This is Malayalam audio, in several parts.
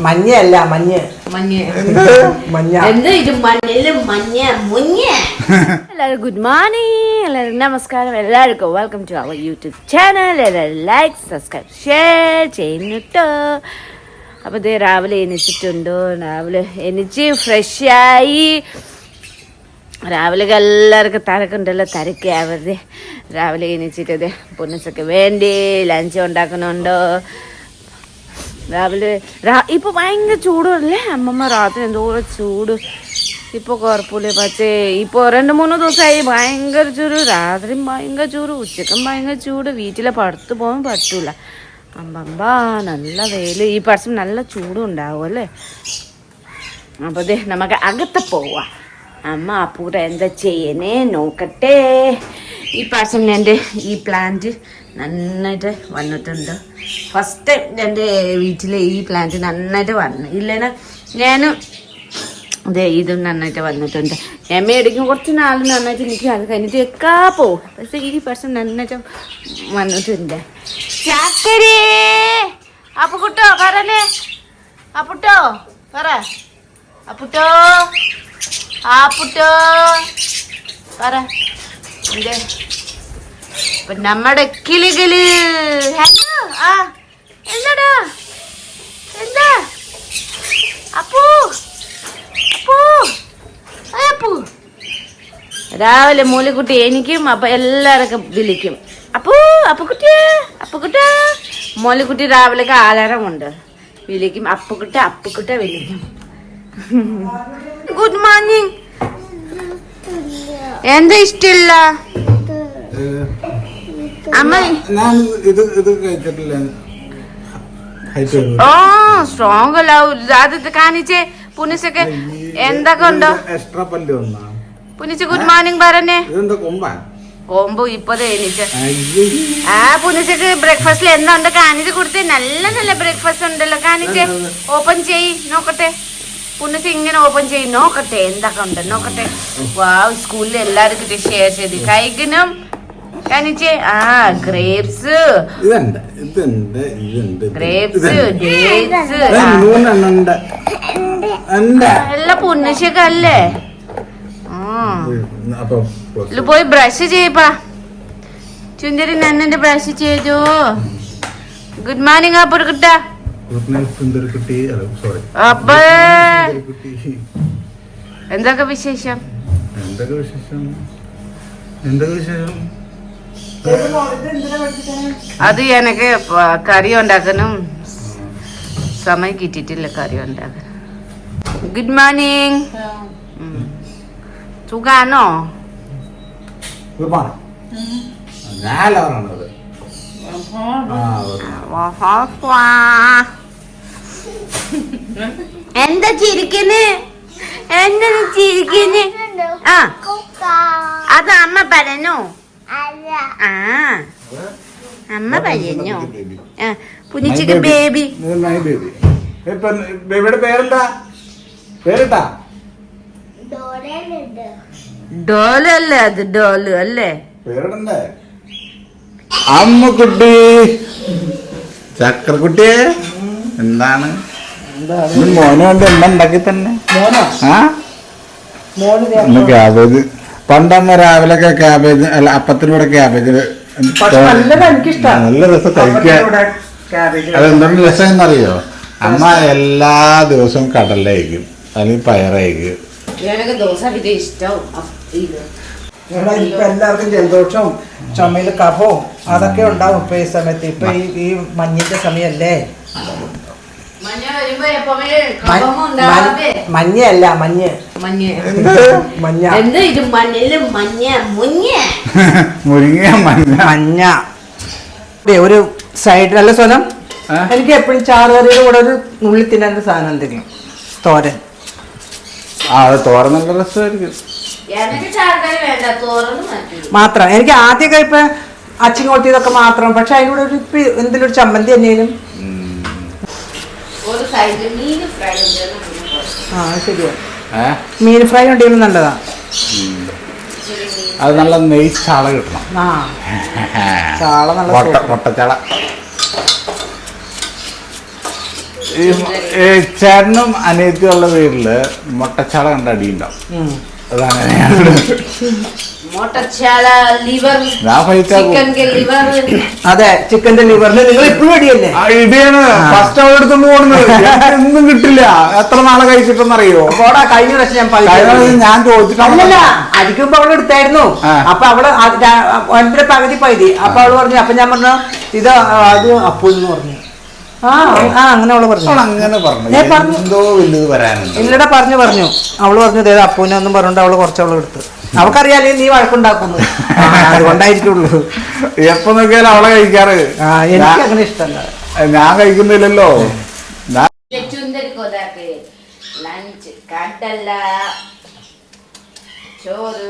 മഞ്ഞയല്ല മഞ്ഞ്. മഞ്ഞ. മഞ്ഞ. എന്ത് ഇത് മഞ്ഞിൽ മഞ്ഞ മുഞ്ഞ. എല്ലാവരും ഗുഡ് മോർണിംഗ് എല്ലാവരും നമസ്കാരം. എല്ലാവർക്കും welcome to our YouTube channel എല്ലാവരും ലൈക്ക് സബ്സ്ക്രൈബ് ഷെയർ ചെയ്യുന്നുട്ടോ. അപ്പോൾ ഇത് രാവിലെ എണീച്ചിട്ടുണ്ടോ. രാവിലെ എനിച്ച് ഫ്രഷ് ആയി. രാവിലെ എല്ലാവർക്കും തിരക്കുണ്ടല്ലോ തിരക്കാവരുത് രാവിലെ എണീച്ചിട്ടത് പൊന്നസൊക്കെ വേണ്ടി ലഞ്ച് ഉണ്ടാക്കുന്നുണ്ടോ? രാവിലെ ഇപ്പൊ ഭയങ്കര ചൂടല്ലേ? അമ്മമ്മ രാത്രി എന്തോ ചൂട്. ഇപ്പൊ കുഴപ്പമില്ല പക്ഷേ ഇപ്പൊ രണ്ട് മൂന്ന് ദിവസമായി ഭയങ്കര ചൂട്. രാത്രി ഭയങ്കര ചൂട്. ഉച്ചക്കും ഭയങ്കര ചൂട്. വീട്ടിലെ പടുത്ത് പോകാൻ പറ്റൂല. അമ്മമ്മ നല്ല വെയിൽ. ഈ പ്രാവശ്യം നല്ല ചൂടും ഉണ്ടാവും അല്ലേ? അപ്പൊ നമുക്ക് അകത്ത് പോവാം. അമ്മ അപ്പൂടെ എന്താ ചെയ്യണേ? നോക്കട്ടെ. ഈ പ്രാവശ്യം എന്റെ ഈ പ്ലാന്റ് നന്നായിട്ട് വന്നിട്ടുണ്ട്. ഫസ്റ്റ് എന്റെ വീട്ടിലെ ഈ പ്ലാന്റ് നന്നായിട്ട് വന്നു. ഇല്ലേന ഞാൻ അതെ ഇതും നന്നായിട്ട് വന്നിട്ടുണ്ട്. എമ്മ എടുക്കും കുറച്ച് നാൾ നന്നായിട്ട് നിൽക്കും. അത് കഴിഞ്ഞിട്ട് എക്കാ പോവും. പക്ഷേ ഈ പ്രാവശ്യം നന്നായിട്ട് വന്നിട്ടുണ്ട്. ചാക്കരേ അപ്പൊ കുട്ടോ പറഞ്ഞേ അപ്പുട്ടോ പറ. അപ്പുട്ടോ പുട്ടോ പറ. എന്തേ? നമ്മുടെ കിളികൾ. ഹലോ? ആ എന്താടാ? എന്താ? അപ്പു അപ്പു അപ്പൂ. രാവിലെ മൂലിക്കുട്ടി എനിക്കും അപ്പൊ എല്ലാവർക്കും വിളിക്കും. അപ്പൂ അപ്പുക്കുട്ടിയെ അപ്പുക്കുട്ട. മൂലിക്കുട്ടി രാവിലെ ആലാരമുണ്ട് വിളിക്കും അപ്പുക്കുട്ട അപ്പുക്കുട്ട വിളിക്കും. ഗുഡ് മോർണിംഗ് എന്താ ഇഷ്ടമില്ല അമ്മ. ഞാൻ ഇത് ഇത് കഴിച്ചിട്ടില്ല. ഓ സ്ട്രോങ് അല്ല. അത് കാണിച്ചേ. പുനിച്ചൊക്കെ എന്തൊക്കെ ഉണ്ടോ? എക്സ്ട്രാ പല്ല് വന്നാ. പുനിച്ച് ഗുഡ് മോർണിംഗ് പറഞ്ഞേ. കൊമ്പ്? ഇപ്പതേ അയ്യോ. ആ പുനിച്ചക്ക് ബ്രേക്ക്ഫാസ്റ്റിൽ എന്താ ഉണ്ട് കാണിച്ച് കൊടുത്തേ. നല്ല നല്ല ബ്രേക്ക്ഫാസ്റ്റ് ഉണ്ടല്ലോ. കാണിച്ചേ. ഓപ്പൺ ചെയ് നോക്കട്ടെ. പുനിച്ച് ഇങ്ങനെ ഓപ്പൺ ചെയ്ത് നോക്കട്ടെ എന്തൊക്കെ ഉണ്ട്? നോക്കട്ടെ. വാ സ്കൂളിൽ എല്ലാവർക്കും ഷെയർ ചെയ്ത്. കൈകനം കാണിച്ചേ ആ ഗ്രേപ്സ് ഇതുണ്ട് ഇതുണ്ട് ഇതുണ്ട് ഗ്രേപ്സ്. ഡേറ്റ്സ് എല്ലാം ഇതിൽ പോയി ബ്രഷ് ചെയ്യപ്പാ. ചുന്ദരി നന്നെ ബ്രഷ് ചെയ്തു. ഗുഡ് മോർണിംഗ് ആ പൊടുക്കിട്ട അല്ല അപ്പേ! എന്തൊക്കെ വിശേഷം? എന്തൊക്കെ വിശേഷം? എന്തൊക്കെ വിശേഷം? അത് എനിക്ക് കറി ഉണ്ടാക്കാനും സമയം കിട്ടിയിട്ടില്ല കറി ഉണ്ടാക്കാൻ. ഗുഡ് മോർണിംഗ് സുഖാണോ? ഞാനല്ല പറഞ്ഞത്. എന്താ ചിരിക്കുന്നേ? എന്താ ചിരിക്കണ് ആ. അത് അമ്മ പറഞ്ഞു? ആ. അമ്മ പറഞ്ഞു? ആ പുനിച്ചിക്ക് ബേബി ബേബിയുടെ പേരെന്താ? പേരിട്ടാ ഡോല അല്ലേ അത്? ഡോൽ അല്ലേ? പേരിടണ്ടേ അമ്മക്കുട്ടി. ചക്രക്കുട്ടിയെ. എന്താണ്? ഇന്ന് മോന് വേണ്ടി എണ്ണ ഉണ്ടാക്കി തന്നെ. മോനോ? ആ? ക്യാബേജ് പണ്ടമ്മ രാവിലെ ക്യാബേജ് അല്ല അപ്പത്തിലൂടെ ക്യാബേജ് നല്ല രസം കഴിക്കാൻ. രസം എന്നറിയോ? അമ്മ എല്ലാ ദിവസവും കടലയക്കും അല്ലെങ്കിൽ പയറയക്കും ഇപ്പൊ എല്ലാവർക്കും ജലദോഷവും ചുമയിൽ കഫവും അതൊക്കെ ഉണ്ടാവും ഇപ്പൊ ഈ സമയത്ത്. ഇപ്പൊ ഈ ഈ മഞ്ഞിന്റെ സമയല്ലേ? മഞ്ഞ വരുമ്പോ എപ്പോഴേ മ- മഞ്ഞയല്ല മഞ്ഞ്. മഞ്ഞ. മഞ്ഞ. എന്താ ഇത് മഞ്ഞിൽ മഞ്ഞ മുഞ്ഞ? മുരിങ്ങ മഞ്ഞ. മഞ്ഞ. ഒരു സൈഡ് നല്ല സ്വലം എനിക്ക് എപ്പോഴും ചാറുകറിയുടെ കൂടെ ഒരു നുള്ളി തിന്നാൻ സാധനം എന്തെങ്കിലും. തോരൻ. ആ അത് തോരൻ നല്ല രസമായിരിക്കും. മാത്രം. എനിക്ക് ആദ്യമൊക്കെ ഇപ്പൊ അച്ചിങ് കൊട്ടിയതൊക്കെ മാത്രം. പക്ഷെ അതിനോട് ഒരു ഇപ്പൊ എന്തെങ്കിലും ഒരു ചമ്മന്തി ഫ്രൈ ആ ശരിയാ. മീൻ ഫ്രൈ ഉണ്ടെങ്കിലും നല്ലതാ. അത് നല്ല നെയ് ചാള കിട്ടണം. ആ. ചാള നല്ല മുട്ടച്ചാള ചേട്ടനും അനിയത്തിയുള്ള വീട്ടിൽ മുട്ടച്ചാള കണ്ട അടിയുണ്ടാവും. അതെ ചിക്കന്റെ ലിവറിന് നിങ്ങൾ ഇപ്പോഴും അടിയല്ലേ? ഇടിയാണ്. ഫസ്റ്റ് അവിടെ എടുത്തോണ്ട് പോകുന്നത് ഒന്നും കിട്ടില്ല. എത്ര നാളെ കഴിച്ചിട്ടെന്നറിയോ? അറിയോ കഴിഞ്ഞ പ്രാവശ്യം ഞാൻ പകുതി പ്രാവശ്യം ഞാൻ ചോദിച്ചിട്ടില്ല അടിക്കുമ്പോ അവൾ എടുത്തായിരുന്നു. അപ്പൊ അവൾ ഒൻപത് പകുതി പകുതി. അപ്പൊ അവൾ പറഞ്ഞു അപ്പൊ ഞാൻ പറഞ്ഞു ഇത് അത് അപ്പൂന്ന് പറഞ്ഞു. പറഞ്ഞു. അങ്ങനെ പറഞ്ഞു. എന്തോ വലുത് വരാനുണ്ട്. ഇല്ലടാ പറഞ്ഞു പറഞ്ഞു. അവൾ പറഞ്ഞു ഇതേ അപ്പൂനെ ഒന്നും പറഞ്ഞു അവൾ കുറച്ച് അവൾ എടുത്ത്. അവക്കറിയാലേ നീ വഴക്കുണ്ടാക്കുന്നു അതുകൊണ്ടായിരിക്കുള്ളൂ. എപ്പോ നോക്കിയാലും അവളെ കഴിക്കാറ്. എനിക്ക് അങ്ങനെ ഇഷ്ടമല്ല. ഞാൻ കഴിക്കുന്നില്ലല്ലോ. ലഞ്ച് കടല ചോറ്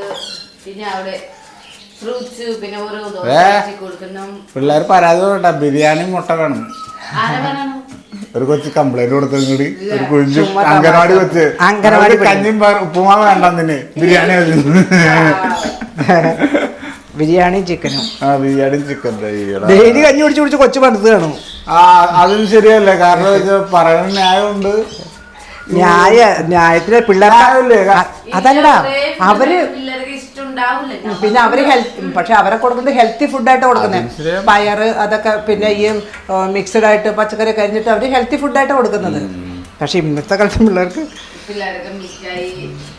പിന്നെ അവിടെ ഫ്രൂട്ട്സ് പിന്നെ ഓരോ കൊടുക്കുന്നു. പിള്ളേർ പരാതി പറയണ്ട. ബിരിയാണി മുട്ട വേണം. ഒരു കൊച്ചു കംപ്ലൈന്റ് കൊടുത്തും കൂടി ഒരു കുഴിഞ്ഞു അംഗനവാടി. വെച്ച്. അംഗനവാടി കഞ്ഞിയും പയറും ഉപ്പുമാവ് വേണ്ട തന്നെ. ബിരിയാണി ബിരിയാണി ബിരിയാണിയും ചിക്കനും. ആ ബിരിയാണി ചിക്കൻ ഡെയിലി കഞ്ഞി കുടിച്ച് കുടിച്ച് കൊച്ചു പണിത് കാണും. ആ അതും ശരിയല്ല? കാരണം പറയുന്ന ന്യായമുണ്ട്. ന്യായ ന്യായത്തിലെ പിള്ളേരല്ലേ അതല്ലടാ അവർ പിന്നെ അവർ ഹെൽത്ത് പക്ഷെ അവരെ കൊടുക്കുന്നത് ഹെൽത്തി ഫുഡായിട്ട് കൊടുക്കുന്നത്. പയറ് അതൊക്കെ പിന്നെ ഈ മിക്സഡ് ആയിട്ട് പച്ചക്കറി കഴിഞ്ഞിട്ട് അവർ ഹെൽത്തി ഫുഡായിട്ട് കൊടുക്കുന്നത്. പക്ഷെ ഇന്നത്തെ കാലത്തെ പിള്ളേർക്ക് പിള്ളേർക്ക് മിഠായി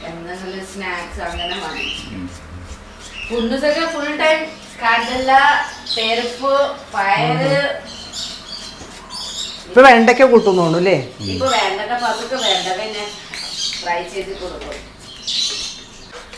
എന്തെങ്കിലും സ്നാക്സ് അങ്ങനെ ഫുൾ ടൈം കടല പരിപ്പ് പയറ്. ഇപ്പൊ വെണ്ടയ്ക്ക കൂട്ടുന്നു അല്ലേ ഇപ്പൊ വേണ്ടക്ക പതുക്കെ വേണ്ട പിന്നെ ഫ്രൈ ചെയ്ത് കൊടുക്കും.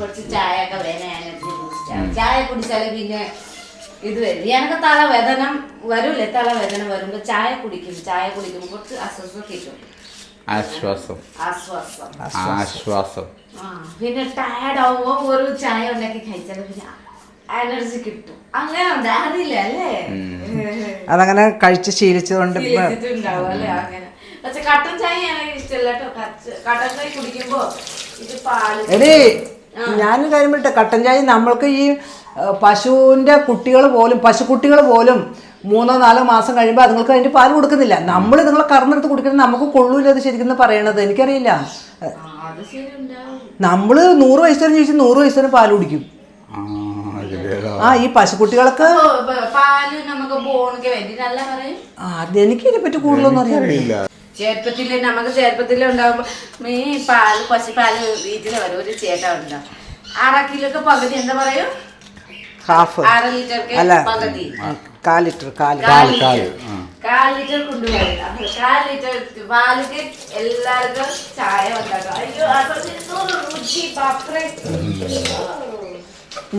കുറച്ച് ചായ ഒക്കെ വേണം എനർജി ബൂസ്റ്റ് ചായ കുടിച്ചാൽ പിന്നെ ഇത് വരും. എനിക്ക് തലവേദന വരൂലേ? തലവേദന വരുമ്പോ ചായ കുടിക്കും. ചായ കുടിക്കുമ്പോ കുറച്ച് അസ്വസ്ഥ കിട്ടും. ആശ്വാസം. ആശ്വാസം. പിന്നെ ടയർഡ് ആവുമ്പോ ഒരു ചായ ഉണ്ടാക്കി കഴിച്ചാൽ പിന്നെ എനർജി കിട്ടും. അങ്ങനെ ഉണ്ട്. അറിയില്ല അല്ലേ? അതങ്ങനെ കഴിച്ച് ശീലിച്ചതുകൊണ്ട് ശീലിച്ചിട്ടുണ്ടാവും അല്ലേ? അങ്ങനെ. പക്ഷെ കട്ടൻ ചായ എനിക്ക് ഇഷ്ടമല്ല കേട്ടോ. കട്ടൻ ചായ കുടിക്കുമ്പോ ഇത് പാൽ ഞാനൊരു കാര്യം പറയട്ടെ കട്ടൻ ചായ നമ്മൾക്ക് ഈ പശുവിന്റെ പശുവിന്റെ കുട്ടികൾ പോലും പശുക്കുട്ടികൾ പോലും മൂന്നോ നാലോ മാസം കഴിയുമ്പോൾ അതുങ്ങൾക്ക് അതിന്റെ പാൽ കൊടുക്കുന്നില്ല. നമ്മൾ നിങ്ങളെ കറന്നെടുത്ത് കുടിക്കുന്നത് നമുക്ക് കൊള്ളൂല അത് ശരിക്കും പറയണത്? എനിക്കറിയില്ല. ആ, അത് ശരി നമ്മൾ നൂറ് വയസ്സ് വരെ ചോദിച്ചാൽ നൂറ് വയസ്സ് വരെ പാൽ കുടിക്കും. ആ ഈ പശുക്കുട്ടികൾക്ക് അതെനിക്ക് ഇതിനെപ്പറ്റി കൂടുതലൊന്നും അറിയാം അറിയില്ല ചെറുപ്പത്തിൽ നമുക്ക് ചേർപ്പത്തിൽ ഉണ്ടാവുമ്പോ മീ പാൽ പശുപാൽ വീട്ടിൽ വരും ഒരു ചേട്ട ഉണ്ടാവും അര കിലോക്ക് പകുതി എന്താ പറയൂ? ഹാഫ്. അര ലിറ്റർക്ക് പകുതി. കാൽ ലിറ്റർ കാൽ. കാൽ. കാൽ ലിറ്റർ. കൊണ്ടുപോയി അപ്പൊ കാൽ ലിറ്റർ പാലിക്ക് എല്ലാവർക്കും ചായ ഉണ്ടാക്കാം. അയ്യോ അതൊരു രുചി ബാപ്പറേ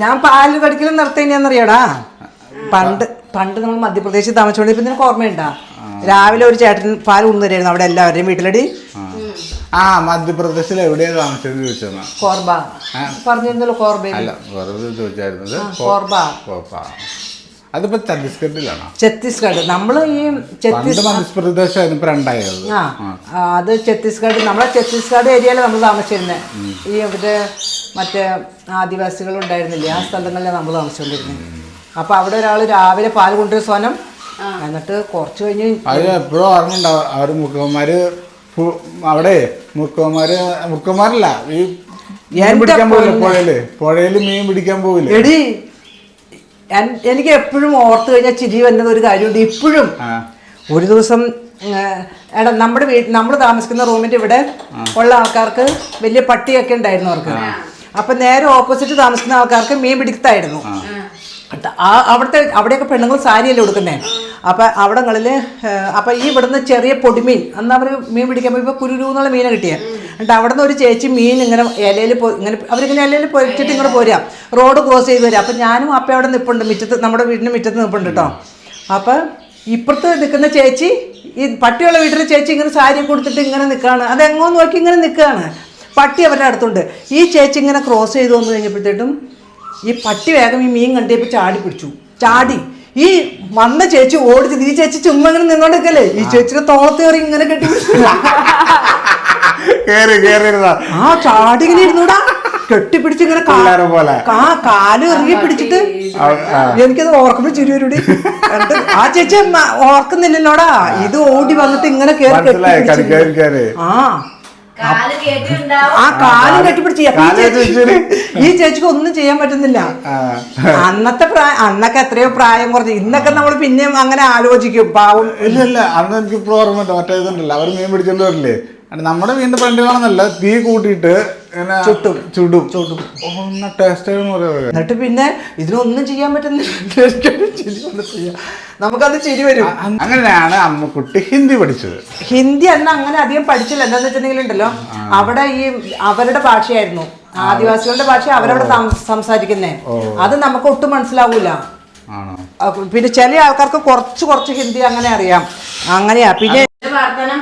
ഞാൻ പാൽ കടിക്കലും നിർത്തേനെന്നറിയടാ പണ്ട് പണ്ട് നമ്മൾ മധ്യപ്രദേശിൽ താമസിച്ചോണ്ട് ഇപ്പൊ നിനക്ക് ഓർമ്മയുണ്ടാ? രാവിലെ ഒരു ചേട്ടൻ പാൽ കൊണ്ടുവരായിരുന്നു അവിടെ എല്ലാവരുടെയും വീട്ടിലടി. ആ. മധ്യപ്രദേശിൽ എവിടെയാണ് താമസിച്ചത് ചോദിച്ചെന്നാ കോർബ. ആ. പറഞ്ഞിരുന്നല്ലോ കോർബയിൽ. അല്ല വെറുതെ ചോദിച്ചായിരുന്നത് കോർബ. കോർബ. അതിപ്പോ ഛത്തീസ്ഗഡിലാണോ? ഛത്തീസ്ഗഡ്. നമ്മൾ ഈ ഇപ്പൊ രണ്ടായത് ആ അത് ഛത്തീസ്ഗഡ്. നമ്മളെ ഛത്തീസ്ഗഡ് ഏരിയയിൽ നമ്മൾ താമസിച്ചിരുന്നത് ഈ മറ്റേ മറ്റേ ആദിവാസികൾ ഉണ്ടായിരുന്നില്ലേ ആ സ്ഥലങ്ങളിലാണ് നമ്മൾ താമസിച്ചുകൊണ്ടിരുന്നത് അപ്പൊ അവിടെ ഒരാൾ രാവിലെ പാൽ കൊണ്ടുവരുന്ന സ്വനം എന്നിട്ട് കുറച്ച് കഴിഞ്ഞ് അത് എപ്പോഴും ഓർമ്മയുണ്ടാവും അവർ മുക്കന്മാര് അവിടെ മുക്കന്മാര് മുക്കന്മാരല്ല ഈ മീൻ എന്റെ പിടിക്കാൻ പോകില്ല പുഴയിൽ? പുഴയിൽ മീൻ പിടിക്കാൻ പോവില്ല? എടി എനിക്ക് എപ്പോഴും ഓർത്തു കഴിഞ്ഞാൽ ചിരി വരുന്നത് ഒരു കാര്യമുണ്ട്. ഇപ്പോഴും ഒരു ദിവസം എടാ നമ്മുടെ വീട് നമ്മൾ താമസിക്കുന്ന റൂമിന്റെ ഇവിടെ ഉള്ള ആൾക്കാർക്ക് വലിയ പട്ടിയൊക്കെ ഉണ്ടായിരുന്നു അവർക്ക്. അപ്പൊ നേരെ ഓപ്പോസിറ്റ് താമസിക്കുന്ന ആൾക്കാർക്ക് മീൻ പിടിക്കത്തായിരുന്നു ആ അവിടുത്തെ അവിടെയൊക്കെ പെണ്ണുങ്ങൾ സാരിയല്ലേ കൊടുക്കുന്നേ അപ്പൊ അവിടങ്ങളിൽ അപ്പൊ ഈ ഇവിടുന്ന് ചെറിയ പൊടിമീൻ അന്ന് അവർ മീൻ പിടിക്കാൻ പോയപ്പോൾ കുരുരു എന്നുള്ള മീനെ കിട്ടിയത് എന്നിട്ട് അവിടുന്ന് ഒരു ചേച്ചി മീൻ ഇങ്ങനെ ഇലയിൽ ഇങ്ങനെ അവരിങ്ങനെ ഇലയിൽ പൊരിച്ചിട്ട് ഇങ്ങോട്ട് പോരുക റോഡ് ക്രോസ് ചെയ്ത് വരിക അപ്പം ഞാനും അപ്പം അവിടെ നിൽപ്പുണ്ട് മുറ്റത്ത് നമ്മുടെ വീടിന് മിറ്റത്ത് നിൽപ്പുണ്ട് കേട്ടോ അപ്പം ഇപ്പുറത്ത് നിൽക്കുന്ന ചേച്ചി ഈ പട്ടിയുള്ള വീട്ടിൽ ചേച്ചി ഇങ്ങനെ സാരി കൊടുത്തിട്ട് ഇങ്ങനെ നിൽക്കുകയാണ് അതെങ്ങോ നോക്കി ഇങ്ങനെ നിൽക്കുകയാണ് പട്ടി അവരുടെ അടുത്തുണ്ട്. ഈ ചേച്ചി ഇങ്ങനെ ക്രോസ് ചെയ്ത് വന്നു കഴിഞ്ഞപ്പോഴത്തേട്ടും ഈ പട്ടി വേഗം ഈ മീൻ കണ്ടിയപ്പോൾ ചാടി പിടിച്ചു. ചാടി. ഈ വന്ന ചേച്ചി ഓടിച്ചത് ഈ ചേച്ചി ചുമ്മാ ഇങ്ങനെ നിന്നോണ്ടിരിക്കല്ലേ? ഈ ചേച്ചിയുടെ തോളത്ത് കയറി ഇങ്ങനെ കെട്ടി ആ ചാടി ഇങ്ങനെ ഇരുന്നൂടാ. കെട്ടിപ്പിടിച്ച് ഇങ്ങനെ പോലെ. കാ- കാൽ ഇറങ്ങി പിടിച്ചിട്ട് എനിക്കത് ഓർക്കുമ്പോ ചിരിവരൂടി ആ ചേച്ചി ഓർക്കുന്നില്ലല്ലോടാ. ഇത് ഓടി വന്നിട്ട് ഇങ്ങനെ കേറി മനസ്സിലായി. ആ. ആ കാലും കെട്ടിപ്പിടിച്ച് ഈ ചേച്ചിക്ക് ഒന്നും ചെയ്യാൻ പറ്റുന്നില്ല. അന്നത്തെ പ്രായം അന്നൊക്കെ എത്രയോ പ്രായം കുറച്ച് ഇന്നൊക്കെ നമ്മൾ പിന്നെയും അങ്ങനെ ആലോചിക്കും. പാവം. ഇല്ല ഇല്ല. അന്ന് എനിക്ക് ഇപ്പോൾ ഓർമ്മ മറ്റേ ഇതുണ്ടല്ലോ. അവർ മീൻ പിടിച്ചോണ്ട് വരില്ലേ? അത് നമ്മുടെ വീണ്ടും ഫ്രണ്ടിലാണെന്നല്ല തീ കൂട്ടിയിട്ട് ചുട്ടും. ചുടും. ചുടും ഒന്ന് ടേസ്റ്റ് എന്നിട്ട് പിന്നെ ഇതിനൊന്നും ചെയ്യാൻ പറ്റുന്നില്ല. നമുക്കത് ചിരി വരും. അങ്ങനെയാണ് അമ്മക്കുട്ടി ഹിന്ദി പഠിച്ചത്. ഹിന്ദി അന്ന് അങ്ങനെ അധികം പഠിച്ചില്ല. എന്താന്ന് വെച്ചിട്ടുണ്ടെങ്കിൽ ഉണ്ടല്ലോ അവിടെ ഈ അവരുടെ ഭാഷയായിരുന്നു. ആദിവാസികളുടെ ഭാഷ അവരവിടെ സംസാരിക്കുന്നേ. അത് നമുക്ക് ഒട്ടും മനസ്സിലാവൂല. ആണോ? പിന്നെ ചില ആൾക്കാർക്ക് കുറച്ച് കുറച്ച് ഹിന്ദി അങ്ങനെ അറിയാം. അങ്ങനെയാ. പിന്നെ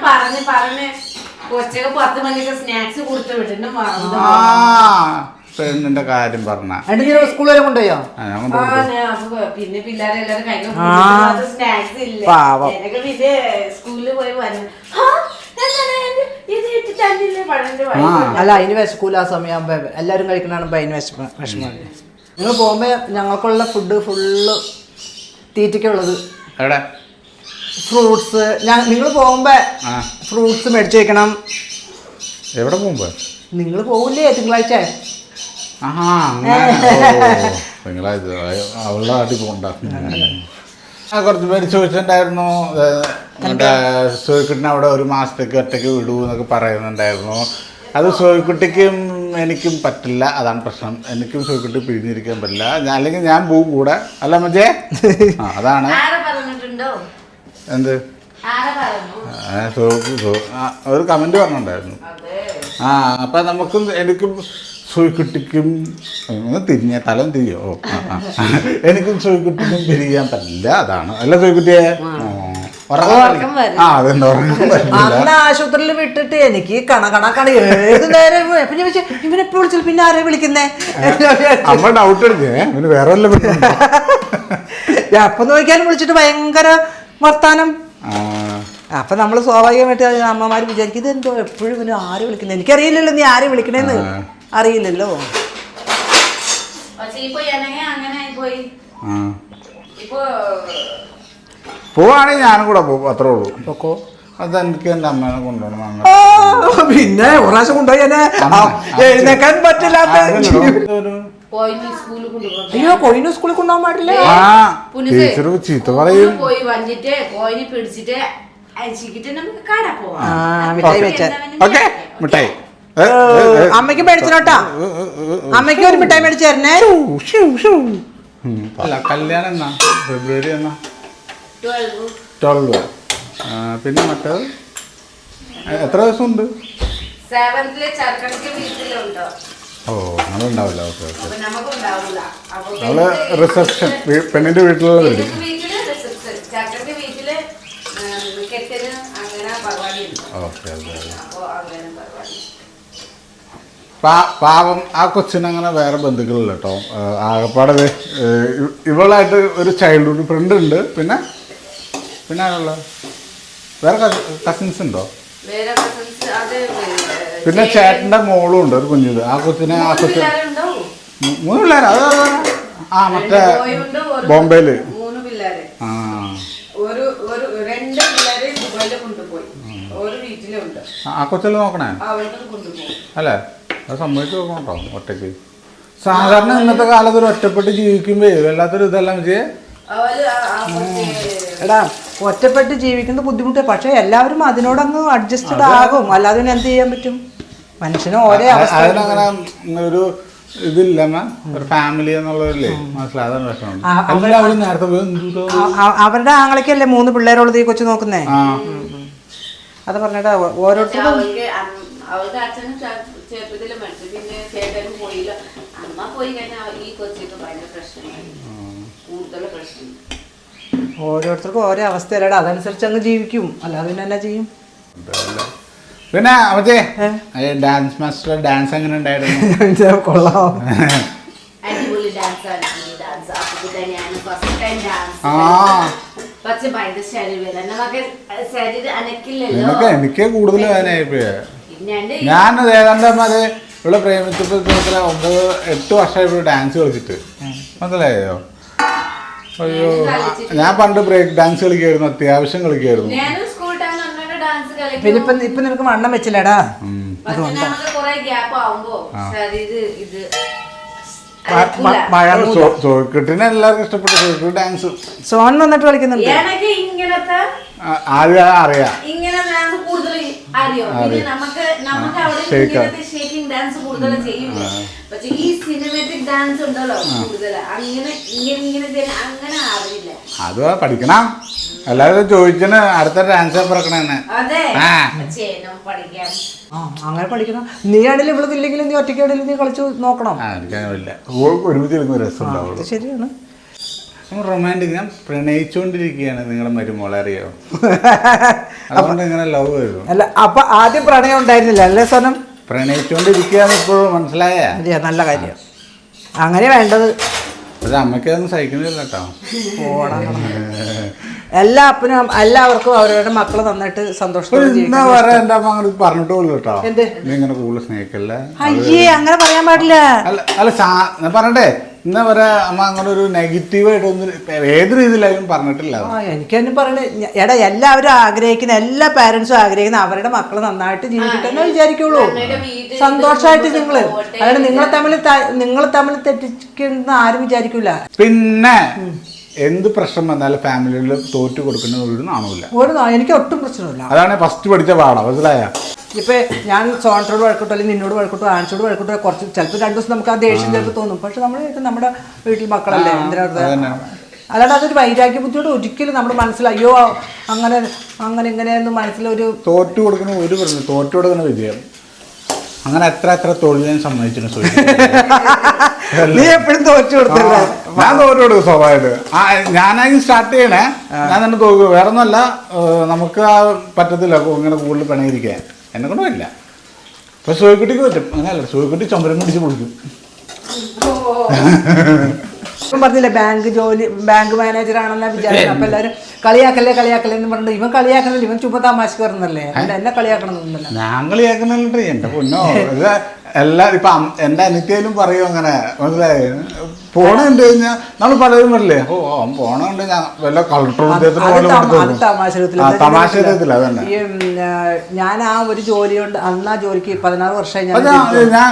പറഞ്ഞ് പറഞ്ഞ് കൊച്ചൊക്കെ പത്ത് മണിക്ക് സ്നാക്സ് കൊടുത്തു വിട്ടിട്ട് മറന്നു ആ പെണ്ണിന്റെ കാര്യം പറഞ്ഞ. എന്നിട്ട് നീ സ്കൂൾ വരെ കൊണ്ടുപോയോ? പിന്നെ പിള്ളേരെ എല്ലാരും കഴിക്കാൻ സ്നാക്സ് ഇല്ല? പാവം. എനിക്ക് പിന്നെ സ്കൂളിൽ പോയി വന്നു "ആ, അല്ല അതിന് വിശക്കൂല സമയമാകുമ്പോ എല്ലാവരും കഴിക്കണാണ് അതിന് വിഷമമാണ് നിങ്ങൾ പോകുമ്പോ ഞങ്ങൾക്കുള്ള ഫുഡ് ഫുള്ള് തീറ്റയ്ക്കുള്ളത്. എവിടെ? ഫ്രൂട്ട്സ്. ഞാൻ നിങ്ങൾ പോകുമ്പോ ആ. ഫ്രൂട്ട്സ് മേടിച്ചു വെക്കണം എവിടെ പോകുമ്പോ? നിങ്ങൾ പോകില്ലേ തിങ്കളാഴ്ച? ആഹാ അങ്ങനെ. തിങ്കളാഴ്ച. അയ്യോ, അവളുടെ നാട്ടിൽ പോകണ്ട ആ, കുറച്ച് പേര് ചോദിച്ചിട്ടുണ്ടായിരുന്നു. ഏ, മറ്റേ സോയിക്കുട്ടിനെ അവിടെ ഒരു മാസത്തേക്ക് ഒറ്റയ്ക്ക് വിടൂ എന്നൊക്കെ പറയുന്നുണ്ടായിരുന്നു. അത് സോയിക്കുട്ടിക്കും എനിക്കും പറ്റില്ല. അതാണ് പ്രശ്നം. എനിക്കും സോയിക്കുട്ടി പിരിഞ്ഞിരിക്കാൻ പറ്റില്ല. ഞാൻ- അല്ലെങ്കിൽ ഞാൻ പോവും കൂടെ. അല്ല മജേ? ആ അതാണ്. ആരെ പറഞ്ഞിട്ടുണ്ടോ? എന്ത്? ഒരു കമന്റ് പറഞ്ഞിട്ടുണ്ടായിരുന്നു. ആ അപ്പം നമുക്കും എനിക്കും സൂയിക്കുട്ടിക്കും ഒന്ന് തിരിഞ്ഞ തലം തിരിയോ. എനിക്കും സൂയിക്കുട്ടിക്കും തിരിയാൻ പറ്റില്ല അതാണ്. അല്ല വരില്ല. ആ അതെന്താ ഉറക്കം പറ്റില്ല അന്ന് ആശുപത്രിയിൽ വിട്ടിട്ട് എനിക്ക് കണ കണ കണ ഏത് നേരം ഇവനെപ്പോ പിന്നെ ആരെ വിളിക്കുന്നേ? അമ്മ ഡൗട്ട് പിന്നെ വേറെ വല്ല അപ്പൊ നോക്കിയാലും വിളിച്ചിട്ട് ഭയങ്കര വർത്താനം? അപ്പൊ നമ്മൾ സ്വാഭാവികമായിട്ട് അമ്മമാര് വിചാരിക്കും ഇതെന്തോ എപ്പോഴും ഇവന് ആര് വിളിക്കുന്നത് എനിക്കറിയില്ലല്ലോ നീ ആരെ വിളിക്കണേന്ന്. അറിയില്ലല്ലോ. പോവാണെങ്കിൽ ഞാനും കൂടെ പോകും അത്രേ ഉള്ളൂ. പൊക്കോ? അതെനിക്ക് എന്റെ അമ്മേനെ കൊണ്ടുപോകണം പിന്നെ ഒരു പ്രാവശ്യം കൊണ്ടുപോയി എന്നെ. എഴുന്നേക്കാൻ പറ്റില്ലാത്ത അയ്യോ കൊയിനു സ്കൂളിൽ കൊണ്ടുപോകാൻ പാടില്ല? ആ ടീച്ചർ ചീത്ത പറയും. പോയി വന്നിട്ട് കോയിന് പിടിച്ചിട്ട് അയച്ചിട്ട് നമുക്ക് കട പോവാം. ആ മിഠായി വെച്ച. ഓക്കെ മിഠായി? ഏ, ഏ, ഏ. അമ്മയ്ക്ക് മേടിച്ചോട്ടാ അമ്മയ്ക്ക് ഒരു മിഠായി മേടിച്ചു തരണേ. ഉം. അല്ല കല്യാണം എന്നാ? ഫെബ്രുവരി എന്നാ? ട്വൽവ്. ട്വൽവ്. പിന്നെ മറ്റേത്? എ- എത്ര ദിവസം ഉണ്ട്? സെവന്തിലെ ചെറുക്കണിക്ക് വീട്ടിലുണ്ടോ? ഓ നമ്മളുണ്ടാവില്ല. Okay okay. അപ്പൊ നമുക്ക് ഉണ്ടാവില്ല അവൾ റിസപ്ഷൻ പെണ്ണിന്റെ വീട്ടിലുള്ള വീട് പെണ്ണിന്റെ വീട്ടിൽ റിസപ്ഷൻ ചെറുക്കന്റെ വീട്ടിൽ ഉം, കെട്ടിന് അങ്ങനെ പരിപാടി ഉണ്ട്. Okay okay okay. അപ്പൊ അങ്ങനെ പരിപാടി. പാ- പാവം ആ കൊച്ചിനങ്ങനെ വേറെ ബന്ധുക്കളില്ല കേട്ടോ ആകപ്പാടെ ദേ, ഏ, ഇവ- ഇവളായിട്ട് ഒരു ചൈൽഡ്ഹുഡ് ഫ്രണ്ട് ഉണ്ട്. പിന്നെ പിന്നെ ആരുള്ള വേറെ കസിൻസ് ഉണ്ടോ? വേറെ കസിൻസ് അത് പിന്നെ ചേട്ടന്റെ മോളും ഉണ്ട് ഒരു കുഞ്ഞിത്. ആ കൊച്ചിനെ ആ കൊച്ചു മൂന്ന് പിള്ളേർ അത്. ആ മറ്റേ ബോംബെയിൽ. മൂന്ന് പിള്ളേര് ആ. ഒരു ഒരു രണ്ട് പിള്ളേരെ ദുബായിൽ കൊണ്ടുപോയി. ഒരു വീട്ടിലുണ്ട്. ആ- കൊച്ചിൽ നോക്കണേ? അല്ലേ? അത് സമ്മതിച്ച് നോക്കണം കേട്ടോ ഒറ്റയ്ക്ക്. സാധാരണ ഇന്നത്തെ കാലത്ത് ഒരു ഒറ്റപ്പെട്ട് ജീവിക്കുമ്പോ വല്ലാത്തൊരു ഇതെല്ലാം ചെയ്യേ എടാ ഒറ്റപ്പെട്ട് ജീവിക്കുന്നത് ബുദ്ധിമുട്ട്. പക്ഷെ എല്ലാവരും അതിനോടങ്ങ് അഡ്ജസ്റ്റഡ് ആകും. അല്ലാതെ പിന്നെ എന്ത് ചെയ്യാൻ പറ്റും? മനുഷ്യന് ഓരോ അതിനങ്ങനെ ഒരു ഇതില്ല മാം. ഒരു ഫാമിലി എന്നുള്ളതല്ലേ? മനസ്സിലായി. അതാണ് വിഷമം നേരത്തെ അവരുടെ ആങ്ങളൊക്കെയല്ലേ മൂന്ന് പിള്ളേരുള്ളത് ഈ കൊച്ചു നോക്കുന്നേ? ആ. അത് പറഞ്ഞിട്ട് ഓരോരുത്തരും അവളുടെ അച്ഛനും ചെറുപ്പത്തിൽ മരിച്ചു പിന്നെ ചേട്ടനും പോയില്ല. അമ്മ പോയി കഴിഞ്ഞാൽ ഈ കൊച്ചിക്ക് ഭയങ്കര പ്രശ്നമായി. കൂടുതൽ പ്രശ്നം. ഓരോരുത്തർക്കും ഓരോ അവസ്ഥയിലടാ അതനുസരിച്ച് അങ്ങ് ജീവിക്കും. അല്ലാതെ പിന്നെ എന്നാ ചെയ്യും? പിന്നെ അമ്മച്ചേ ഡാൻസ് മാസ്റ്റർ ഡാൻസ് എങ്ങനെ ഉണ്ടായിരുന്നു? കൊള്ളാം. എനിക്ക് കൂടുതൽ വേദനയായിപ്പോയി. ഞാൻ ഞാൻ ഏതാണ്ട് അത് ഇവിടെ പ്രേമിച്ചിട്ട് ഒമ്പത് എട്ട് വർഷമായി ഡാൻസ് കളിച്ചിട്ട്. മനസ്സിലായോ? അയ്യോ. ഞാൻ പണ്ട് ബ്രേക്ക് ഡാൻസ് കളിക്കായിരുന്നു അത്യാവശ്യം കളിക്കായിരുന്നു. ഞാനും സ്കൂൾ ടൈം നന്നായിട്ട് ഡാൻസ് പിന്നെ കളിക്കും ഇപ്പൊ ഇപ്പൊ നിനക്ക് വണ്ണം വെച്ചില്ലടാ. കുറെ ഗ്യാപ്പ് ആവുമ്പോ ശരീരം ഇത് മ- മ- വഴങ്ങൂല സോക്കിട്ടിനെ എല്ലാവർക്കും ഇഷ്ടപ്പെട്ടു സോക്കിട്ട് ഡാൻസ്. സോൺ വന്നിട്ട് കളിക്കുന്നുണ്ട്. എനിക്ക് ഇങ്ങനത്തെ ആദ്യം അറിയാം. ഇങ്ങനെ ഡാൻസ് കൂടുതൽ അറിയോ? പിന്നെ നമുക്ക് നമുക്ക് അവിടെ ഇങ്ങനത്തെ ഷേക്കിംഗ് ഡാൻസ് കൂടുതൽ ചെയ്യില്ല പക്ഷെ ഈ സിനിമാറ്റിക് ഡാൻസ് ഉണ്ടല്ലോ കൂടുതൽ അങ്ങനെ ഇങ്ങനെ ഇങ്ങനെ അങ്ങനെ അറിയില്ല. അത് പഠിക്കണം. എല്ലാവരും ചോദിച്ചു അടുത്ത ഡാൻസ് പറക്കണേ അതെ. പഠിക്കാം. ആ അങ്ങനെ പഠിക്കണം നീ ആണെങ്കിലും ഇവിടെ ഇല്ലെങ്കിലും നീ ഒറ്റയ്ക്കാണെങ്കിലും നീ കളിച്ചു നോക്കണം. ഒരുമിച്ച് ഇരുന്ന് രസം ഉണ്ടാവുള്ളൂ. അത് ശരിയാണ്. റൊമാന്റിക് ഞാൻ പ്രണയിച്ചുകൊണ്ടിരിക്കുകയാണ് നിങ്ങളെ മരുമോളെ അറിയോ? അതുകൊണ്ട് ഇങ്ങനെ ലവ് വരും അല്ല അപ്പൊ ആദ്യം പ്രണയം ഉണ്ടായിരുന്നില്ല അല്ലേ സ്വനം പ്രണയിച്ചുകൊണ്ടിരിക്കുകയാണ് ഇപ്പോഴും മനസ്സിലായ? നല്ല കാര്യം. അങ്ങനെ വേണ്ടത്. പക്ഷെ അമ്മയ്ക്ക് അതൊന്നും സഹിക്കുന്നില്ല കേട്ടോ. എല്ലാ അപ്പനും എല്ലാവർക്കും അവരവരുടെ മക്കളെ നന്നായിട്ട് സന്തോഷത്തോടെ ജീവിക്കണം വരെ എന്റെ അമ്മ അങ്ങനെ പറഞ്ഞിട്ട് പോലും കേട്ടോ. എന്ത്? നീ ഇങ്ങനെ കൂടുതൽ സ്നേഹിക്കല്ലേ? അയ്യേ അങ്ങനെ പറയാൻ പാടില്ല. അല്ല അല്ല സാ- ഞാൻ പറഞ്ഞേ ഇന്ന വരെ അമ്മ അങ്ങനെ ഒരു നെഗറ്റീവായിട്ടൊന്നും ഏത് രീതിയിലായാലും പറഞ്ഞിട്ടില്ല ആ എനിക്ക് തന്നെ പറയണേ. ഞ- എടാ എല്ലാവരും ആഗ്രഹിക്കുന്ന എല്ലാ പാരന്റ്സും ആഗ്രഹിക്കുന്ന അവരുടെ മക്കൾ നന്നായിട്ട് ജീവിക്കട്ടെ എന്ന് വിചാരിക്കുള്ളൂ. സന്തോഷമായിട്ട് നിങ്ങൾ നിങ്ങൾ. അതായത് നിങ്ങളെ തമ്മിൽ നിങ്ങൾ തമ്മിൽ തെറ്റിക്കുന്ന ആരും വിചാരിക്കൂല. പിന്നെ എന്ത് പ്രശ്നം വന്നാലും ഫാമിലിയിൽ തോറ്റു കൊടുക്കുന്ന ഒരു നാണമില്ല ഒരു എനിക്ക് ഒട്ടും പ്രശ്നമില്ല അതാണ് ഫസ്റ്റ് പഠിച്ച പാടാ മനസ്സിലായ? ഇപ്പൊ ഞാൻ സോണത്തോട് വഴക്കിട്ടോ അല്ലെങ്കിൽ നിന്നോട് വഴക്കിട്ടോ ആൻസോട് വഴക്കിട്ടോ കുറച്ച് ചിലപ്പോൾ രണ്ടു ദിവസം നമുക്ക് ആ ദേഷ്യം ചിലപ്പോൾ തോന്നും. പക്ഷെ നമ്മൾ നമ്മുടെ വീട്ടിൽ മക്കളല്ലേ എന്തിനാ വെറുതെ? അല്ലാണ്ട് അതൊരു വൈരാഗ്യ ബുദ്ധിയോട് ഒരിക്കലും നമ്മുടെ മനസ്സിൽ അയ്യോ അങ്ങനെ അങ്ങനെ ഇങ്ങനെയെന്ന് മനസ്സിലൊരു തോറ്റു കൊടുക്കുന്ന ഒരു പ്രശ്നം തോറ്റു കൊടുക്കുന്ന വിജയം. അങ്ങനെ എത്ര എത്ര തൊഴിൽ ഞാൻ സമ്മതിച്ചിട്ടുണ്ട് സുഹൃത്ത്. നീ എപ്പോഴും തോറ്റു കൊടുത്തില്ല? ഞാൻ തോറ്റു കൊടുക്കും സ്വാഭാവികമായിട്ട്. ആ ഞാനായി സ്റ്റാർട്ട് ചെയ്യണേ. ഞാൻ തന്നെ തോക്കും വേറെ ഒന്നല്ല നമുക്ക് ആ പറ്റത്തില്ല ഇങ്ങനെ കൂടുതൽ പിണയിരിക്കാൻ. എന്നെ കൊണ്ട് പറ്റില്ല. ഇപ്പൊ സൂര്യക്കുട്ടിക്ക് പറ്റും. അങ്ങനെയല്ല സൂര്യക്കുട്ടി ചുമരം പിടിച്ച് പൊളിക്കും ഇപ്പം പറഞ്ഞില്ലേ ബാങ്ക് ജോലി ബാങ്ക് മാനേജർ ആണെന്നാ വിചാരിച്ചു അപ്പൊ എല്ലാവരും കളിയാക്കല്ലേ കളിയാക്കല്ലേ എന്ന് പറഞ്ഞിട്ട് ഇവൻ കളിയാക്കണില്ല ഇവൻ ചുമ്മാ തമാശ കയറുന്നല്ലേ അല്ല എന്നെ കളിയാക്കണമെന്നുണ്ടല്ലോ ഞാൻ കളിയാക്കുന്നുണ്ട് എന്റെ പൊന്നോ. ഇത് എല്ലാ ഇപ്പൊ എന്റെ അനിത്യയിലും പറയും അങ്ങനെ മനസ്സിലായി? പോണുണ്ട് കഴിഞ്ഞാൽ നമ്മൾ പലരും പറയില്ലേ ഓ അവൻ പോണുണ്ട് ഞാൻ വല്ല കളക്ടർ ഉദ്യോഗത്തിന് അത് പോലെ തമ- കൊടുത്തു അത് വെക്കും. തമാശ രൂപത്തിൽ. ആ, എന്താ തമാശ വെച്ചാൽ അതന്നെ. ഈ ഉം, ആ, ഞാൻ ആ ഒരു ജോലി കൊണ്ട് അന്ന് ആ ജോലിക്ക് പതിനാറ് വർഷമായി ഞാൻ അത് ഞാൻ- ഞാൻ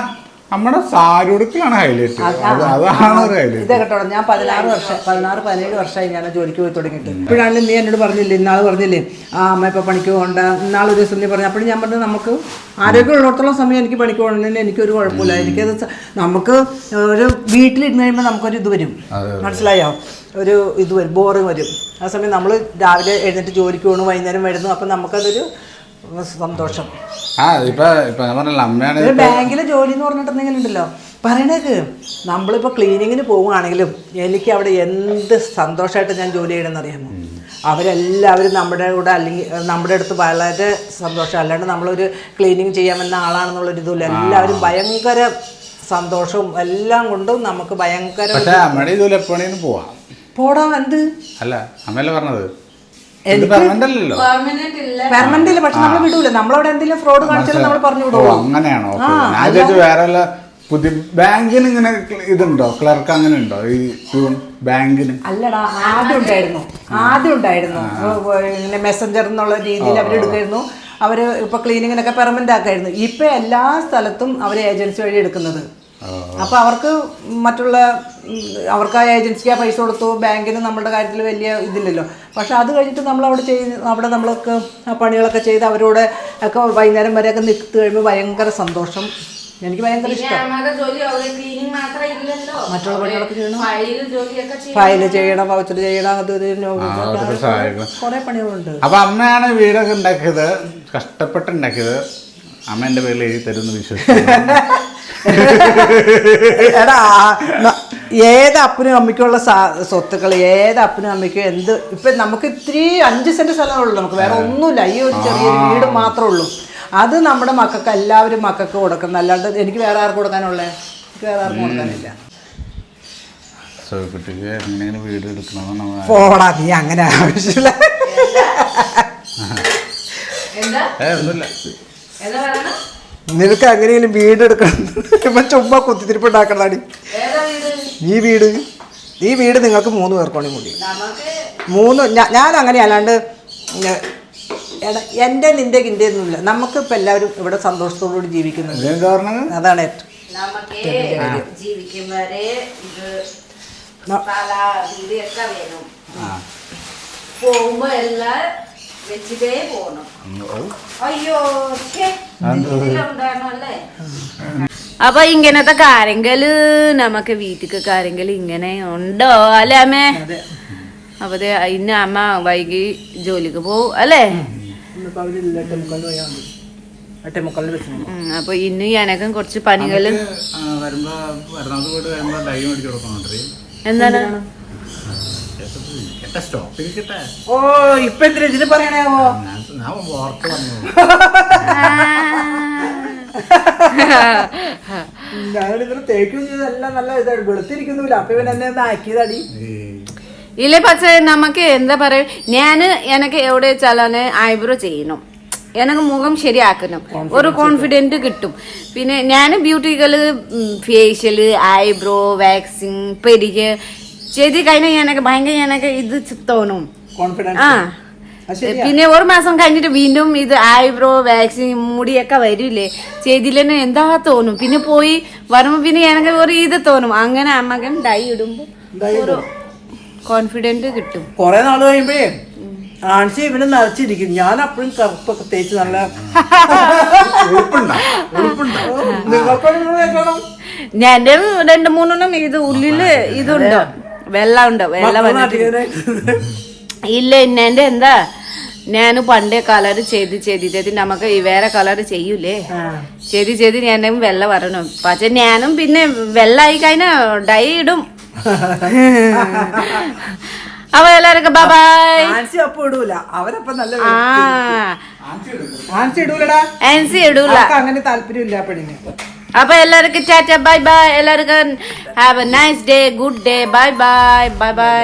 നമ്മുടെ സാരിയുടുക്കിലാണ് ഹൈലൈറ്റ് അത്. അതാണ് ഒരു ഹൈലൈറ്റ് ഇതേ കേട്ടോ ഞാൻ പതിനാറ് വർഷം പതിനാറ് പതിനേഴ് വർഷമായി ഞാൻ ജോലിക്ക് പോയി തുടങ്ങിയിട്ട്. ഇപ്പോഴാണ് നീ എന്നോട് പറഞ്ഞില്ലേ ഇന്നാൾ പറഞ്ഞില്ലേ ആ അമ്മ ഇപ്പൊ പണിക്ക് പോകണ്ട ഇന്നാൾ ഒരു ദിവസം നീ പറഞ്ഞു അപ്പോൾ ഞാൻ പറഞ്ഞു നമുക്ക് ആരോഗ്യമുള്ളിടത്തോളം സമയം എനിക്ക് പണിക്ക് പോകണമെന്ന് എനിക്കൊരു കുഴപ്പമില്ല. എനിക്കത് നമുക്ക് ഒരു വീട്ടിലിരുന്ന് കഴിയുമ്പോൾ നമുക്കൊരു ഇത് വരും. മനസ്സിലായോ? ഒരു ഇത് വരും ബോറ് വരും. ആ സമയം നമ്മൾ രാവിലെ എഴുന്നേറ്റ് ജോലിക്ക് പോകണം വൈകുന്നേരം വരുന്നു അപ്പം നമുക്കതൊരു സന്തോഷം. ആ ഇപ്പൊ ഇപ്പൊ ഞാൻ പറഞ്ഞല്ലോ അമ്മയാണ് ബാങ്കിലെ ജോലി എന്ന് പറഞ്ഞിട്ടുണ്ടെങ്കിൽ ഉണ്ടല്ലോ. പറയണേക്ക് നമ്മളിപ്പോൾ ക്ലീനിങ്ങിന് പോവുകയാണെങ്കിലും എനിക്ക് അവിടെ എന്ത് സന്തോഷമായിട്ട് ഞാൻ ജോലി ചെയ്യണമെന്ന് അറിയാമോ അവരെല്ലാവരും നമ്മുടെ കൂടെ അല്ലെങ്കിൽ നമ്മുടെ അടുത്ത് വളരെ സന്തോഷം. അല്ലാണ്ട് നമ്മളൊരു ക്ലീനിങ് ചെയ്യാമെന്ന ആളാണെന്നുള്ളൊരു ഇതുമില്ല. എല്ലാവരും ഭയങ്കര സന്തോഷവും എല്ലാം കൊണ്ടും നമുക്ക് ഭയങ്കര പോടാ എന്ത്? അല്ല അമ്മയല്ലേ പറഞ്ഞത്? പെർമനന്റ് ഇല്ല. പക്ഷെ നമ്മൾ വിടൂല. നമ്മളവിടെ എന്തെങ്കിലും ഫ്രോഡ് കാണിച്ചാലും നമ്മൾ പറഞ്ഞു വിടുള്ളൂ അങ്ങനെയാണോ? വേറെ പുതിയ ബാങ്കിന് ഇങ്ങനെ ഇതുണ്ടോ? ക്ലർക്ക് അങ്ങനെ ഉണ്ടോ? ഈ ബാങ്കിന്? അല്ലടാ ആദ്യം ഉണ്ടായിരുന്നു. ആദ്യം ഉണ്ടായിരുന്നു. ഇങ്ങനെ മെസ്സഞ്ചർ എന്നുള്ള രീതിയിൽ അവർ എടുക്കായിരുന്നു. അവർ ഇപ്പൊ ക്ലീനിങ്ങിനൊക്കെ പെർമനന്റ് ആക്കായിരുന്നു. ഇപ്പൊ എല്ലാ സ്ഥലത്തും അവർ ഏജൻസി വഴി എടുക്കുന്നത്. അപ്പൊ അവർക്ക് മറ്റുള്ള അവർക്ക് ആ ഏജൻസിക്ക് ആ പൈസ കൊടുത്തു ബാങ്കിന് നമ്മുടെ കാര്യത്തിൽ വലിയ ഇതില്ലല്ലോ. പക്ഷെ അത് കഴിഞ്ഞിട്ട് നമ്മൾ അവിടെ ചെയ്ത് അവിടെ നമ്മളൊക്കെ ആ പണികളൊക്കെ ചെയ്ത് അവരോട് ഒക്കെ വൈകുന്നേരം വരെയൊക്കെ നിൽത്ത് കഴിയുമ്പോൾ ഭയങ്കര സന്തോഷം. എനിക്ക് ഭയങ്കര ഇഷ്ടം. മറ്റുള്ള പണികളൊക്കെ ചെയ്യണം. ഫയൽ ജോലിയൊക്കെ ചെയ്യണം. ഫയൽ ചെയ്യണം വൗച്ചർ ചെയ്യണം അത് കുറെ പണികളുണ്ട്. അപ്പൊ അമ്മയാണ് വീടൊക്കെ ഉണ്ടാക്കിയത് കഷ്ടപ്പെട്ടുണ്ടാക്കിയത്. അമ്മ എന്റെ പേരിൽ എഴുതി തരുമെന്ന് വിശ്വസിച്ചു എടാ ഏത് അപ്പനും അമ്മയ്ക്കുള്ള സാ- സ്വത്തുക്കൾ ഏത് അപ്പനും അമ്മയ്ക്കും എന്ത് ഇപ്പൊ നമുക്ക് ഇത്തിരി അഞ്ച് സെന്റ് സ്ഥലമുള്ളൂ നമുക്ക് വേറെ ഒന്നുമില്ല. ഈ ഒരു ചെറിയൊരു വീട് മാത്രമേ ഉള്ളൂ. അത് നമ്മുടെ മക്കൾക്ക് എല്ലാവരും മക്കൾക്ക് കൊടുക്കണം. അല്ലാണ്ട് എനിക്ക് വേറെ ആർക്ക് കൊടുക്കാനുള്ളേ? എനിക്ക് വേറെ ആർക്കും കൊടുക്കാനില്ല. വീട് പോടാ നീ അങ്ങനെ ആവശ്യമില്ല. ഒന്നുമില്ല. എന്താ പറയണ? നിനക്ക് എങ്ങനെയെങ്കിലും വീട് എടുക്കണം. ഇപ്പം ചുമ്മാ കുത്തിത്തിരിപ്പ് വീട്? ഈ വീട്. ഈ വീട് നിങ്ങൾക്ക് മൂന്ന് പേർക്കാണ് മുടി. നമുക്ക് മൂന്ന് ഞാൻ അങ്ങനെ അല്ലാണ്ട് എന്റെ നിന്റെ കിന്റെ ഒന്നുമില്ല നമുക്കിപ്പോൾ എല്ലാവരും ഇവിടെ സന്തോഷത്തോടുകൂടി ജീവിക്കുന്നത് അതാണ് ഏറ്റവും നമുക്ക് ജീവിക്കും വരെ ഇത് ന- സ്ഥല വീടൊക്കെ വേണം ആ. പോകുമ്പോ എല്ലാം വെച്ചിട്ടേ അയ്യോ ഉണ്ടായിരുന്നല്ലേ അപ്പൊ ഇങ്ങനത്തെ കാര്യങ്ങൾ നമുക്ക് വീട്ടിക്ക് കാര്യങ്ങൾ ഇങ്ങനെ ഉണ്ടോ അല്ലേ അമ്മേ? അപ്പൊ ഇന്ന് അമ്മ വൈകി ജോലിക്ക് പോവും അല്ലേ? അപ്പൊ ഇന്ന് എനക്കും കുറച്ച് പണികൾ എന്താണ്? കേട്ടെ സ്റ്റോപ്പ് ഇരിക്കട്ടെ ഓ ഇപ്പൊ എന്തിനാ ഇതിന് പറയണേവോ? ഞാൻ ഞാൻ ഓർത്ത് വന്നു. ഞാനിതിന് തേക്കും ചെയ്തെല്ലാം നല്ല ഇതായിട്ട് വെളുത്തിരിക്കുന്നില്ല. അപ്പൊ ഇവൻ എന്നെ ഒന്ന് ആക്കിയതടി. ഇല്ല പക്ഷേ നമുക്ക് എന്താ പറയാ? ഞാൻ എനക്ക് എവിടെ വെച്ചാലാണ് ഐബ്രോ ചെയ്യണം. എനക്ക് മുഖം ശരിയാക്കണം. ഒരു കോൺഫിഡന്റ് കിട്ടും. പിന്നെ ഞാൻ ബ്യൂട്ടിക്കൽ ഫേഷ്യൽ ഐബ്രോ വാക്സിങ് പെരിക് ചെയ്ത് കഴിഞ്ഞാൽ ഞാനൊക്കെ ഭയങ്കര ഞാനൊക്കെ ഇത് തോന്നും. ആ. പിന്നെ ഒരു മാസം കഴിഞ്ഞിട്ട് വീണ്ടും ഇത് ഐബ്രോ വാക്സിൻ മുടിയൊക്കെ വരില്ലേ? ചെയ്തില്ലെന്ന് എന്താ തോന്നും? പിന്നെ പോയി വരുമ്പോ പിന്നെ എനിക്ക് ഒരു ഇത് തോന്നും. അങ്ങനെ അമ്മകൻ ഡൈ ഇടുമ്പോ ഒരു കോൺഫിഡന്റ് കിട്ടും. കൊറേ നാൾ കഴിയുമ്പോഴേ ആൺസി ഇവനെ നിറച്ചിരിക്കും ഞാൻ അപ്പോഴും കറുപ്പൊക്കെ തേച്ച് നല്ല ഞാൻ രണ്ട് മൂന്നെണ്ണം ഇത് ഉള്ളിൽ ഇതുണ്ട്? വെള്ളം ഉണ്ടോ വെള്ളം ഇല്ല എന്നെ എന്താ? ഞാൻ പണ്ടേ കളർ ചെയ്ത് ചെയ്ത് ചെയ്ത് നമുക്ക് വേറെ കളർ ചെയ്യൂലേ? ചെയ്ത് ചെയ്ത് ഞാൻ വെള്ള വരണം. പക്ഷെ ഞാനും പിന്നെ വെള്ളമായി കഴിഞ്ഞാ ഡൈ ഇടും. അപ്പൊ എല്ലാവർക്കും ബൈ ആൻസി അപ്പൊ ഇടൂല. അവരപ്പം നല്ല ആൻസി ഇടൂല. അങ്ങനെ താല്പര്യമില്ല പെണ്ണിന്. അപ്പൊ എല്ലാവർക്കും ടാറ്റ ബൈ ബൈ എല്ലാവർക്കും have a nice day good day bye bye bye bye